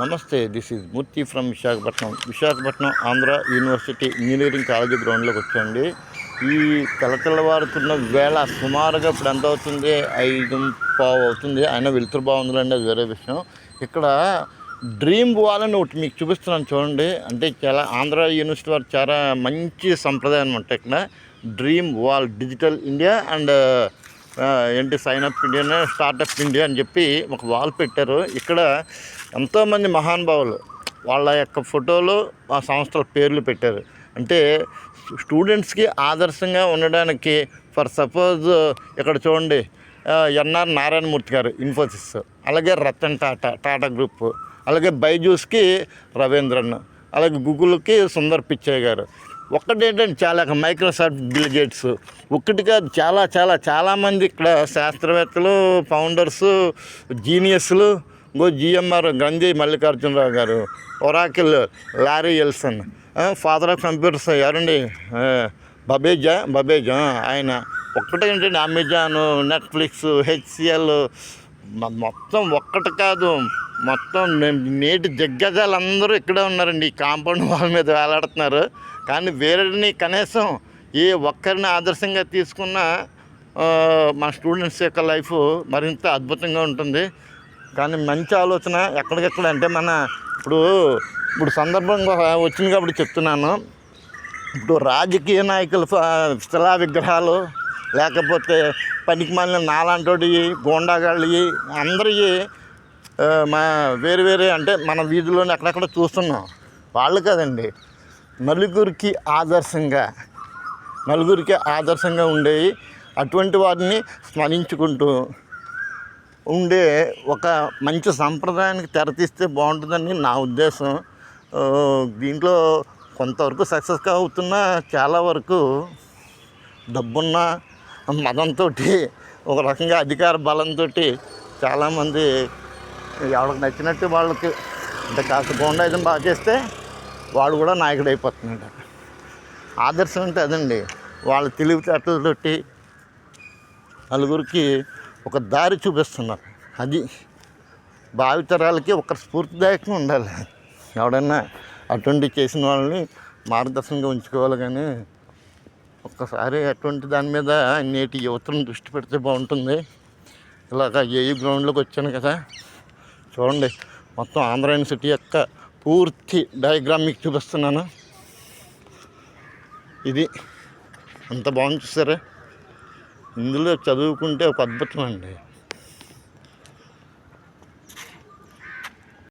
నమస్తే this is Murthy from Visakhapatnam Visakhapatnam Andhra university engineering college గ్రౌండ్లోకి వచ్చండి ఈ తెల్ల తెల్లవారుతున్న వేళ సుమారుగా ఇప్పుడు ఎంత అవుతుంది? ఐదు పావు అవుతుంది. అయినా వెలుతురు బాగుందండి అది వేరే విషయం. ఇక్కడ డ్రీమ్ వాల్ అని ఒకటి మీకు చూపిస్తున్నాను చూడండి. అంటే చాలా ఆంధ్ర యూనివర్సిటీ వారు చాలా మంచి సంప్రదాయం అనమాట ఇక్కడ. Dream wall digital India and ఏంటి sign up India startup India అని చెప్పి ఒక వాల్ పెట్టారు. ఇక్కడ ఎంతోమంది మహానుభావులు వాళ్ళ యొక్క ఫోటోలు ఆ సంస్థల పేర్లు పెట్టారు. అంటే స్టూడెంట్స్కి ఆదర్శంగా ఉండడానికి ఫర్ సపోజ్ ఇక్కడ చూడండి ఎన్ఆర్ నారాయణమూర్తి గారు ఇన్ఫోసిస్ అలాగే రతన్ టాటా టాటా గ్రూప్. అలాగే బైజూస్కి రవీంద్రన్. అలాగే గూగుల్కి సుందర్ పిచ్చయ్య గారు. ఒక్కటేంటంటే చాలా మైక్రోసాఫ్ట్ బిల్ గేట్స్. ఒక్కటి కాదు చాలా చాలా చాలామంది ఇక్కడ శాస్త్రవేత్తలు ఫౌండర్స్ జీనియస్లు ఇంకో GMR Gandhi Mallikarjunarao garu Oracle Larry Ellison father of computers ఎవరండి? బబేజా బబేజా ఆయన. ఒక్కటే ఏంటంటే అమెజాన్ నెట్ఫ్లిక్స్ హెచ్సిఎల్ మొత్తం ఒక్కటి కాదు. మొత్తం నే- నేటి దిగ్గజాలు అందరూ ఇక్కడే ఉన్నారండి. ఈ కాంపౌండ్ వాల్ మీద వేలాడుతున్నారు. కానీ వేరేని కనీసం ఏ ఒక్కరిని ఆదర్శంగా తీసుకున్న మన స్టూడెంట్స్ యొక్క లైఫ్ మరింత అద్భుతంగా ఉంటుంది. కానీ మంచి ఆలోచన ఎక్కడికెక్కడ అంటే మన ఇప్పుడు ఇప్పుడు సందర్భంగా వచ్చింది కాబట్టి చెప్తున్నాను. ఇప్పుడు రాజకీయ నాయకుల శిలా విగ్రహాలు లేకపోతే పనికి మాలిన నాలాంటి గోండాగాళ్ళవి అందరివి మా వేరు వేరే అంటే మన వీధిలోనే అక్కడక్కడ చూస్తున్నాం. వాళ్ళు కదండి. నలుగురికి ఆదర్శంగా నలుగురికి ఆదర్శంగా ఉండేవి అటువంటి వారిని స్మరించుకుంటూ ఉండే ఒక మంచి సంప్రదాయానికి తెరతీస్తే బాగుంటుందని నా ఉద్దేశం. దీంట్లో కొంతవరకు సక్సెస్ అవుతున్నా చాలా వరకు డబ్బున్న మతంతో ఒక రకంగా అధికార బలంతో చాలామంది ఎవరికి నచ్చినట్టు వాళ్ళకి అంటే కాస్త గోండాయిజం బాగా చేస్తే వాడు కూడా నాయకుడు అయిపోతున్నాడు. ఆదర్శం అంటే అదండి. వాళ్ళ తెలివితేటలతోటి నలుగురికి ఒక దారి చూపిస్తున్నారు. అది భావితరాలకి ఒక స్ఫూర్తిదాయకంగా ఉండాలి. ఎవడన్నా అటువంటి చేసిన వాళ్ళని మార్గదర్శనంగా ఉంచుకోవాలి కానీ ఒక్కసారి అటువంటి దాని మీద నేటి యువతను దృష్టి పెడితే బాగుంటుంది. ఇలాగ ఏయూ గ్రౌండ్లోకి వచ్చాను కదా. చూడండి మొత్తం ఆంధ్ర యూనివర్సిటీ యొక్క పూర్తి డయాగ్రామ్ మీకు చూపిస్తున్నాను. ఇది అంత బాగుంది చూసారా? ఇందులో చదువుకుంటే ఒక అద్భుతం అండి.